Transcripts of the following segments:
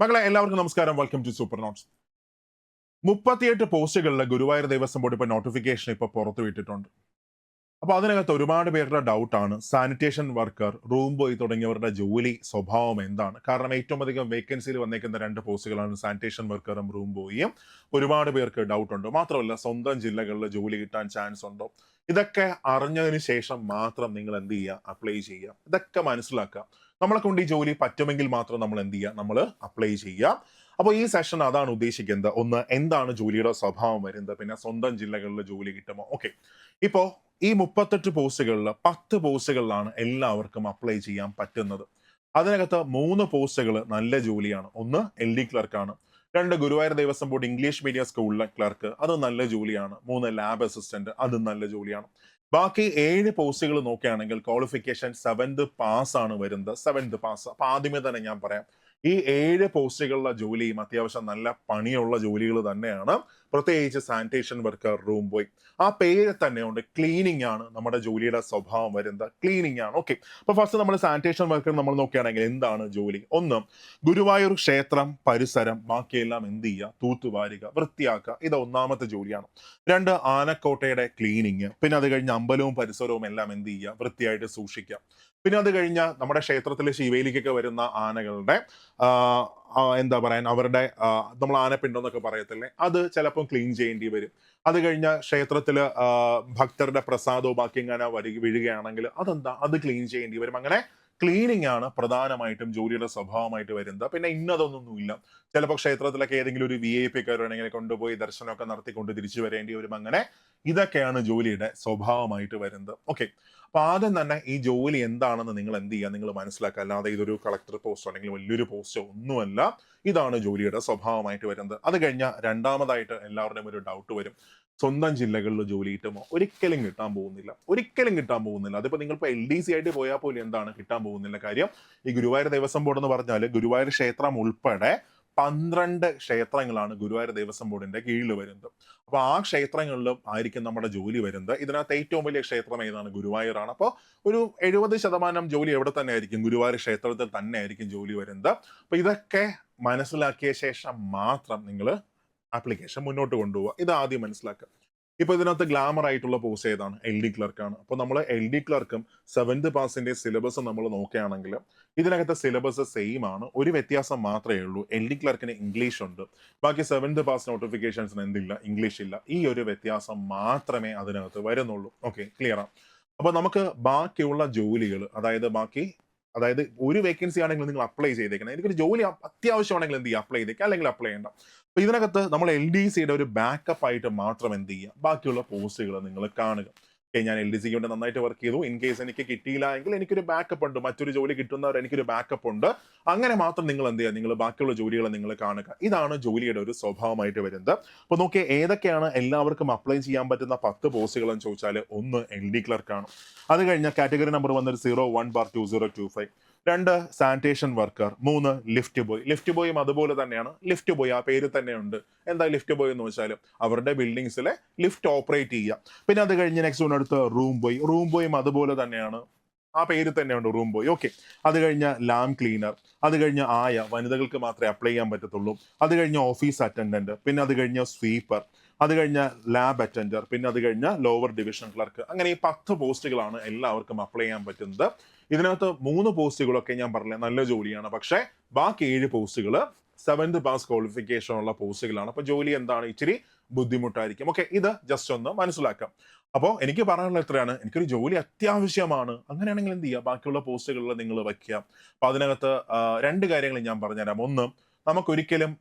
മകളെ എല്ലാവർക്കും നമസ്കാരം. വെൽക്കം ടു സൂപ്പർ നോട്ട്സ് മുപ്പത്തിയെട്ട് പോസ്റ്റുകളിലെ ഗുരുവായൂർ ദേവസ്വം ബോർഡ് ഇപ്പൊ നോട്ടിഫിക്കേഷൻ ഇപ്പോൾ പുറത്തുവിട്ടിട്ടുണ്ട്. അപ്പൊ അതിനകത്ത് ഒരുപാട് പേരുടെ ഡൗട്ടാണ് സാനിറ്റേഷൻ വർക്കർ റൂം ബോയ് തുടങ്ങിയവരുടെ ജോലി സ്വഭാവം എന്താണ്? കാരണം ഏറ്റവും അധികം വേക്കൻസിയിൽ വന്നേക്കുന്ന രണ്ട് പോസ്റ്റുകളാണ് സാനിറ്റേഷൻ വർക്കറും റൂം ബോയിയും ഒരുപാട് പേർക്ക് ഡൗട്ട് ഉണ്ട്. മാത്രമല്ല സ്വന്തം ജില്ലകളിൽ ജോലി കിട്ടാൻ ചാൻസ് ഉണ്ടോ? ഇതൊക്കെ അറിഞ്ഞതിന് ശേഷം മാത്രം നിങ്ങൾ എന്ത് ചെയ്യുക? അപ്ലൈ ചെയ്യുക. ഇതൊക്കെ മനസ്സിലാക്കുക. നമ്മളെ കൊണ്ട് ഈ ജോലി പറ്റുമെങ്കിൽ മാത്രം നമ്മൾ എന്ത് ചെയ്യുക? നമ്മൾ അപ്ലൈ ചെയ്യുക. അപ്പോൾ ഈ സെഷൻ അതാണ് ഉദ്ദേശിക്കുന്നത്. ഒന്ന് എന്താണ് ജോലിയുടെ സ്വഭാവം വരുന്നത്? പിന്നെ സ്വന്തം ജില്ലകളിൽ ജോലി കിട്ടുമോ? ഓക്കെ ഇപ്പോൾ ഈ മുപ്പത്തെട്ട് പോസ്റ്റുകളിൽ പത്ത് പോസ്റ്റുകളിലാണ് എല്ലാവർക്കും അപ്ലൈ ചെയ്യാൻ പറ്റുന്നത്. അതിനകത്ത് മൂന്ന് പോസ്റ്റുകൾ നല്ല ജോലിയാണ്. ഒന്ന് എൽ ഡി ക്ലർക്കാണ് രണ്ട് Guruvayur Devaswom board English medium സ്കൂളിലെ ക്ലർക്ക് അത് നല്ല ജോലിയാണ്. മൂന്ന് ലാബ് അസിസ്റ്റന്റ് അത് നല്ല ജോലിയാണ്. ബാക്കി ഏഴ് പോസ്റ്റുകൾ നോക്കുകയാണെങ്കിൽ ക്വാളിഫിക്കേഷൻ സെവൻത് പാസ് ആണ് വരുന്നത്. സെവൻത് പാസ് അപ്പൊ ആദ്യമേ തന്നെ ഞാൻ പറയാം. ഈ ഏഴ് പോസ്റ്റുകളിലെ ജോലിയും അത്യാവശ്യം നല്ല പണിയുള്ള ജോലികൾ തന്നെയാണ് പ്രത്യേകിച്ച് സാനിറ്റേഷൻ വർക്കർ റൂം ബോയ് ആ പേര് തന്നെയുണ്ട് ക്ലീനിങ് ആണ് നമ്മുടെ ജോലിയുടെ സ്വഭാവം വരുന്നത്. ക്ലീനിങ് ആണ് ഓക്കെ അപ്പൊ ഫസ്റ്റ് നമ്മൾ സാനിറ്റേഷൻ വർക്കർ നമ്മൾ നോക്കുകയാണെങ്കിൽ എന്താണ് ജോലി? ഒന്ന് ഗുരുവായൂർ ക്ഷേത്രം പരിസരം ബാക്കിയെല്ലാം എന്ത് ചെയ്യുക? തൂത്തുവാരുക വൃത്തിയാക്കുക. ഇത് ഒന്നാമത്തെ ജോലിയാണ്. രണ്ട് ആനക്കോട്ടയുടെ ക്ലീനിങ് പിന്നെ അത് കഴിഞ്ഞ് അമ്പലവും പരിസരവും എല്ലാം എന്ത് ചെയ്യുക? വൃത്തിയായിട്ട് സൂക്ഷിക്കുക. പിന്നെ അത് കഴിഞ്ഞ നമ്മുടെ ക്ഷേത്രത്തിലെ ശിവേലിക്കൊക്കെ വരുന്ന ആനകളുടെ എന്താ പറയാൻ അവരുടെ നമ്മൾ ആനപ്പിണ്ടെന്നൊക്കെ പറയത്തില്ലേ അത് ചിലപ്പം ക്ലീൻ ചെയ്യേണ്ടി വരും. അത് കഴിഞ്ഞ ക്ഷേത്രത്തിൽ ഭക്തരുടെ പ്രസാദവും ബാക്കി ഇങ്ങനെ വരി വീഴുകയാണെങ്കിൽ അതെന്താ അത് ക്ലീൻ ചെയ്യേണ്ടി വരും. അങ്ങനെ ക്ലീനിങ് ആണ് പ്രധാനമായിട്ടും ജോലിയുടെ സ്വഭാവമായിട്ട് വരുന്നത്. പിന്നെ ഇന്നതൊന്നൊന്നുമില്ല. ചിലപ്പോൾ ക്ഷേത്രത്തിലൊക്കെ ഏതെങ്കിലും ഒരു വി ഐ പി കയറുകയാണെങ്കിൽ കൊണ്ടുപോയി ദർശനമൊക്കെ നടത്തിക്കൊണ്ട് തിരിച്ചു വരേണ്ടി വരും. അങ്ങനെ ഇതൊക്കെയാണ് ജോലിയുടെ സ്വഭാവമായിട്ട് വരുന്നത്. ഓക്കെ അപ്പൊ ആദ്യം തന്നെ ഈ ജോലി എന്താണെന്ന് നിങ്ങൾ എന്ത് ചെയ്യുക? നിങ്ങൾ മനസ്സിലാക്കുക. അല്ലാതെ ഇതൊരു കളക്ടർ പോസ്റ്റോ അല്ലെങ്കിൽ വലിയൊരു പോസ്റ്റോ ഒന്നുമല്ല. ഇതാണ് ജോലിയുടെ സ്വഭാവമായിട്ട് വരുന്നത്. അത് കഴിഞ്ഞാൽ രണ്ടാമതായിട്ട് എല്ലാവരുടെയും ഒരു ഡൗട്ട് വരും. സ്വന്തം ജില്ലകളിൽ ജോലി കിട്ടുമോ? ഒരിക്കലും കിട്ടാൻ പോകുന്നില്ല. ഒരിക്കലും കിട്ടാൻ പോകുന്നില്ല. അതിപ്പോ നിങ്ങളിപ്പോൾ എൽ ഡി സി ആയിട്ട് പോയാൽ പോലും എന്താണ് കിട്ടാൻ പോകുന്നില്ല കാര്യം? ഈ ഗുരുവായൂർ ദേവസ്വം ബോർഡ് എന്ന് പറഞ്ഞാൽ ഗുരുവായൂർ ക്ഷേത്രം ഉൾപ്പെടെ പന്ത്രണ്ട് ക്ഷേത്രങ്ങളാണ് ഗുരുവായൂർ ദേവസ്വം ബോർഡിന്റെ കീഴിൽ വരുന്നത്. അപ്പൊ ആ ക്ഷേത്രങ്ങളിലും ആയിരിക്കും നമ്മുടെ ജോലി വരുന്നത്. ഇതിനകത്ത് ഏറ്റവും വലിയ ക്ഷേത്രം ഏതാണ്? ഗുരുവായൂരാണ് അപ്പോൾ ഒരു എഴുപത് ശതമാനം ജോലി എവിടെ തന്നെ ആയിരിക്കും? ഗുരുവായൂർ ക്ഷേത്രത്തിൽ തന്നെ ആയിരിക്കും ജോലി വരുന്നത്. അപ്പൊ ഇതൊക്കെ മനസ്സിലാക്കിയ ശേഷം മാത്രം നിങ്ങൾ ആപ്ലിക്കേഷൻ മുന്നോട്ട് കൊണ്ടുപോവുക. ഇത് ആദ്യം മനസ്സിലാക്കുക. ഇപ്പൊ ഇതിനകത്ത് ഗ്ലാമർ ആയിട്ടുള്ള പോസ്റ്റ് ഏതാണ്? എൽ ഡി ക്ലർക്കാണ് അപ്പോൾ നമ്മൾ എൽ ഡി ക്ലർക്കും സെവൻത് പാസിന്റെ സിലബസ് നമ്മൾ നോക്കുകയാണെങ്കിൽ ഇതിനകത്തെ സിലബസ് സെയിം ആണ്. ഒരു വ്യത്യാസം മാത്രമേ ഉള്ളൂ. എൽ ഡി ക്ലർക്കിന് ഇംഗ്ലീഷ് ഉണ്ട്. ബാക്കി സെവൻത് പാസ് നോട്ടിഫിക്കേഷൻസിന് എന്തില്ല? ഇംഗ്ലീഷ് ഇല്ല. ഈ ഒരു വ്യത്യാസം മാത്രമേ അതിനകത്ത് വരുന്നുള്ളൂ. ഓക്കെ ക്ലിയർ ആണ് അപ്പൊ നമുക്ക് ബാക്കിയുള്ള ജോലികൾ അതായത് ബാക്കി അതായത് ഒരു വേക്കൻസി ആണെങ്കിൽ നിങ്ങൾ അപ്ലൈ ചെയ്തേക്കണം. എനിക്കൊരു ജോലി അത്യാവശ്യമാണെങ്കിൽ എന്ത് ചെയ്യുക അപ്ലൈ ചെയ്തേക്കുക അല്ലെങ്കിൽ അപ്ലൈ ചെയ്യണ്ട. അപ്പൊ ഇതിനകത്ത് നമ്മൾ എൽ ഡി സിയുടെ ഒരു ബാക്കപ്പ് ആയിട്ട് മാത്രം എന്ത് ചെയ്യുക? ബാക്കിയുള്ള പോസ്റ്റുകൾ നിങ്ങൾ കാണുക. ഞാൻ എൽ ഡി സിക്ക് വേണ്ടി നന്നായിട്ട് വർക്ക് ചെയ്തു. ഇൻ കേസ് എനിക്ക് കിട്ടിയില്ല എങ്കിൽ എനിക്കൊരു ബാക്കപ്പ് ഉണ്ട്. മറ്റൊരു ജോലി കിട്ടുന്നവർ എനിക്കൊരു ബാക്കപ്പ് ഉണ്ട്. അങ്ങനെ മാത്രം നിങ്ങൾ എന്ത് ചെയ്യുക? നിങ്ങൾ ബാക്കിയുള്ള ജോലികളെ നിങ്ങൾ കാണുക. ഇതാണ് ജോലിയുടെ ഒരു സ്വഭാവമായിട്ട് വരുന്നത്. അപ്പോൾ നോക്കിയാൽ ഏതൊക്കെയാണ് എല്ലാവർക്കും അപ്ലൈ ചെയ്യാൻ പറ്റുന്ന പത്ത് പോസ്റ്റുകൾ എന്ന് ചോദിച്ചാൽ ഒന്ന് എൽ ഡി ക്ലർക്കാണ് അത് കഴിഞ്ഞ കാറ്റഗറി നമ്പർ വന്നൊരു zero one bar two zero two five രണ്ട് സാനിറ്റേഷൻ വർക്കർ മൂന്ന് ലിഫ്റ്റ് ബോയ് ലിഫ്റ്റ് ബോയും അതുപോലെ തന്നെയാണ്. ലിഫ്റ്റ് ബോയ് ആ പേര് തന്നെയുണ്ട് എന്താ ലിഫ്റ്റ് ബോയ് എന്ന് വെച്ചാൽ അവരുടെ ബിൽഡിങ്സിലെ ലിഫ്റ്റ് ഓപ്പറേറ്റ് ചെയ്യുക. പിന്നെ അത് കഴിഞ്ഞ് നെക്സ്റ്റ് അടുത്ത് റൂം ബോയ് റൂം ബോയും അതുപോലെ തന്നെയാണ്. ആ പേര് തന്നെയുണ്ട് റൂം ബോയ് ഓക്കെ. അത് കഴിഞ്ഞ ലാം ക്ലീനർ അത് കഴിഞ്ഞ ആയ വനിതകൾക്ക് മാത്രമേ അപ്ലൈ ചെയ്യാൻ പറ്റത്തുള്ളൂ. അത് കഴിഞ്ഞ ഓഫീസ് അറ്റൻഡന്റ് പിന്നെ അത് കഴിഞ്ഞ സ്വീപ്പർ അത് കഴിഞ്ഞ ലാബ് അറ്റൻഡർ പിന്നെ അത് കഴിഞ്ഞ ലോവർ ഡിവിഷൻ ക്ലർക്ക്. അങ്ങനെ ഈ പത്ത് പോസ്റ്റുകളാണ് എല്ലാവർക്കും അപ്ലൈ ചെയ്യാൻ പറ്റുന്നത്. ഇതിനകത്ത് മൂന്ന് പോസ്റ്റുകളൊക്കെ ഞാൻ പറഞ്ഞ നല്ല ജോലിയാണ്. പക്ഷേ ബാക്കി ഏഴ് പോസ്റ്റുകൾ സെവൻത് പാസ് ക്വാളിഫിക്കേഷൻ ഉള്ള പോസ്റ്റുകളാണ്. അപ്പൊ ജോലി എന്താണ്? ഇച്ചിരി ബുദ്ധിമുട്ടായിരിക്കും. ഓക്കെ ഇത് ജസ്റ്റ് ഒന്ന് മനസ്സിലാക്കാം. അപ്പോൾ എനിക്ക് പറയാനുള്ള എത്രയാണ് എനിക്കൊരു ജോലി അത്യാവശ്യമാണ്. അങ്ങനെയാണെങ്കിൽ എന്ത് ചെയ്യുക ബാക്കിയുള്ള പോസ്റ്റുകളിൽ നിങ്ങൾ വയ്ക്കുക. അപ്പൊ അതിനകത്ത് രണ്ട് കാര്യങ്ങൾ ഞാൻ പറഞ്ഞുതരാം. ഒന്ന് നമുക്കൊരിക്കലും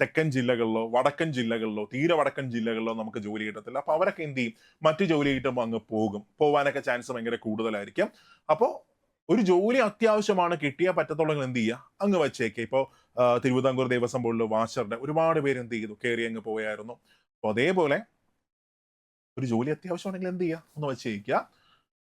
തെക്കൻ ജില്ലകളിലോ വടക്കൻ ജില്ലകളിലോ തീരെ വടക്കൻ ജില്ലകളിലോ നമുക്ക് ജോലി കിട്ടത്തില്ല. അപ്പൊ അവരൊക്കെ എന്ത് ചെയ്യും? മറ്റു ജോലി കിട്ടുമ്പോൾ അങ്ങ് പോകും. പോകാനൊക്കെ ചാൻസ് ഭയങ്കര കൂടുതലായിരിക്കും. അപ്പോൾ ഒരു ജോലി അത്യാവശ്യമാണ് കിട്ടിയാൽ പറ്റത്തുള്ളെങ്കിൽ എന്ത് ചെയ്യുക അങ്ങ് വച്ചേക്കുക ഇപ്പോൾ തിരുവിതാംകൂർ ദേവസ്വം ബോർഡിൽ വാച്ചറുടെ ഒരുപാട് പേര് എന്ത് ചെയ്തു? കയറി അങ്ങ് പോയായിരുന്നു. അപ്പോൾ അതേപോലെ ഒരു ജോലി അത്യാവശ്യമാണെങ്കിൽ എന്ത് ചെയ്യുക ഒന്ന് വെച്ചേക്കുക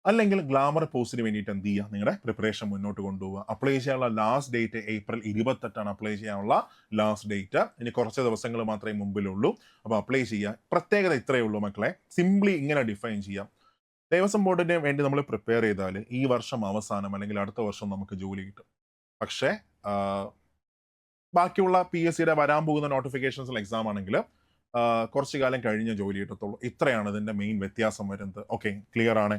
അല്ലെങ്കിൽ ഗ്ലാമർ പോസ്റ്റിന് വേണ്ടിയിട്ട് എന്ത് ചെയ്യുക നിങ്ങളുടെ പ്രിപ്പറേഷൻ മുന്നോട്ട് കൊണ്ടുപോകുക അപ്ലൈ ചെയ്യാനുള്ള ലാസ്റ്റ് ഡേറ്റ് ഏപ്രിൽ ഇരുപത്തെട്ടാണ് അപ്ലൈ ചെയ്യാനുള്ള ലാസ്റ്റ് ഡേറ്റ് ഇനി കുറച്ച് ദിവസങ്ങൾ മാത്രമേ മുമ്പിലുള്ളൂ. അപ്പോൾ അപ്ലൈ ചെയ്യുക പ്രത്യേകത ഇത്രയേ ഉള്ളൂ മക്കളെ. സിംപ്ലി ഇങ്ങനെ ഡിഫൈൻ ചെയ്യാം. ദേവസ്വം ബോർഡിന് വേണ്ടി നമ്മൾ പ്രിപ്പയർ ചെയ്താൽ ഈ വർഷം അവസാനം അല്ലെങ്കിൽ അടുത്ത വർഷം നമുക്ക് ജോലി കിട്ടും. പക്ഷേ ബാക്കിയുള്ള പി എസ് സിയുടെ വരാൻ പോകുന്ന നോട്ടിഫിക്കേഷൻസിൽ എക്സാം ആണെങ്കിൽ കുറച്ച് കാലം കഴിഞ്ഞ ജോലി കിട്ടത്തുള്ളൂ. ഇത്രയാണ് ഇതിന്റെ മെയിൻ വ്യത്യാസം വരുന്നത്. ഓക്കെ ക്ലിയർ ആണ്?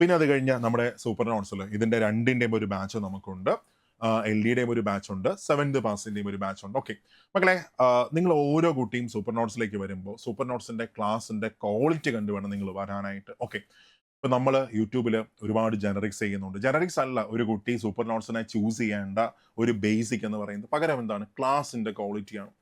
പിന്നെ അത് കഴിഞ്ഞ് നമ്മുടെ സൂപ്പർ നോട്ട്സിൽ ഇതിന്റെ രണ്ടിന്റെയും ഒരു ബാച്ച് നമുക്കുണ്ട്. എൽ ഡിയുടെയും ഒരു ബാച്ച് ഉണ്ട്. സെവൻത് പാസിന്റെയും ഒരു ബാച്ച് ഉണ്ട്. ഓക്കെ മക്കളെ നിങ്ങൾ ഓരോ കുട്ടിയും സൂപ്പർ നോട്ട്സിലേക്ക് വരുമ്പോൾ സൂപ്പർ നോട്ട്സിന്റെ ക്ലാസ്സിന്റെ ക്വാളിറ്റി കണ്ടു വേണം നിങ്ങൾ വരാനായിട്ട്. ഓക്കെ ഇപ്പം നമ്മൾ യൂട്യൂബിൽ ഒരുപാട് ജനറിക്സ് ചെയ്യുന്നുണ്ട്. ജനറിക്സ് അല്ല ഒരു കുട്ടി സൂപ്പർ നോട്ട്സിനെ ചൂസ് ചെയ്യേണ്ട ഒരു ബേസിക് എന്ന് പറയുന്നത്. പകരം എന്താണ്? ക്ലാസിന്റെ ക്വാളിറ്റിയാണ്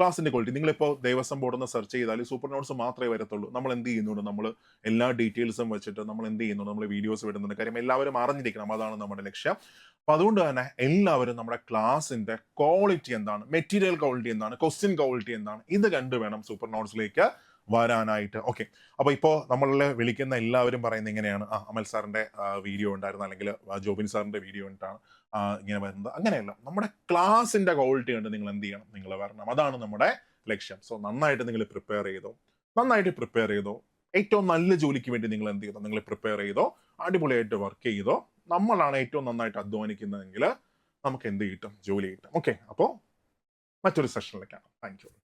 ക്ലാസിന്റെ ക്വാളിറ്റി. നിങ്ങളിപ്പോൾ ദേവസ്വം ബോർഡ് ഒന്ന് സെർച്ച് ചെയ്താൽ സൂപ്പർ നോട്ട്സ് മാത്രമേ വരത്തുള്ളൂ. നമ്മൾ എന്ത് ചെയ്യുന്നുണ്ട്? നമ്മൾ എല്ലാ ഡീറ്റെയിൽസും വെച്ചിട്ട് നമ്മൾ എന്ത് ചെയ്യുന്നുണ്ട്? നമ്മൾ വീഡിയോസ് വിടുന്നുണ്ട് കാര്യം എല്ലാവരും അറിഞ്ഞിരിക്കണം. അതാണ് നമ്മുടെ ലക്ഷ്യം. അപ്പൊ അതുകൊണ്ട് തന്നെ എല്ലാവരും നമ്മുടെ ക്ലാസിന്റെ ക്വാളിറ്റി എന്താണ്? മെറ്റീരിയൽ ക്വാളിറ്റി എന്താണ്? ക്വസ്റ്റ്യൻ ക്വാളിറ്റി എന്താണ്? ഇത് കണ്ടു വേണം സൂപ്പർ നോട്ട്സിലേക്ക് വരാനായിട്ട്. ഓക്കെ അപ്പൊ ഇപ്പോ നമ്മളെ വിളിക്കുന്ന എല്ലാവരും പറയുന്നത് ഇങ്ങനെയാണ്. ആ അമൽ സാറിന്റെ വീഡിയോ ഉണ്ടായിരുന്നു. അല്ലെങ്കിൽ ജോബിൻ സാറിന്റെ വീഡിയോ ഉണ്ടാണ്. ഇങ്ങനെ വരുന്നത്. അങ്ങനെയല്ല. നമ്മുടെ ക്ലാസിന്റെ ക്വാളിറ്റി കണ്ട് നിങ്ങൾ എന്ത് ചെയ്യണം? നിങ്ങൾ വരണം. അതാണ് നമ്മുടെ ലക്ഷ്യം. സോ നന്നായിട്ട് നിങ്ങൾ പ്രിപ്പയർ ചെയ്തോ? നന്നായിട്ട് പ്രിപ്പയർ ചെയ്തോ? ഏറ്റവും നല്ല ജോലിക്ക് വേണ്ടി നിങ്ങൾ എന്ത് ചെയ്തോ? നിങ്ങൾ പ്രിപ്പയർ ചെയ്തോ? അടിപൊളിയായിട്ട് വർക്ക് ചെയ്തോ? നമ്മളാണ് ഏറ്റവും നന്നായിട്ട് അധ്വാനിക്കുന്നതെങ്കിൽ നമുക്ക് എന്ത് കിട്ടും? ജോലി കിട്ടും. ഓക്കെ അപ്പോൾ മറ്റൊരു സെഷനിലേക്കാണ് താങ്ക് യു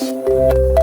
Música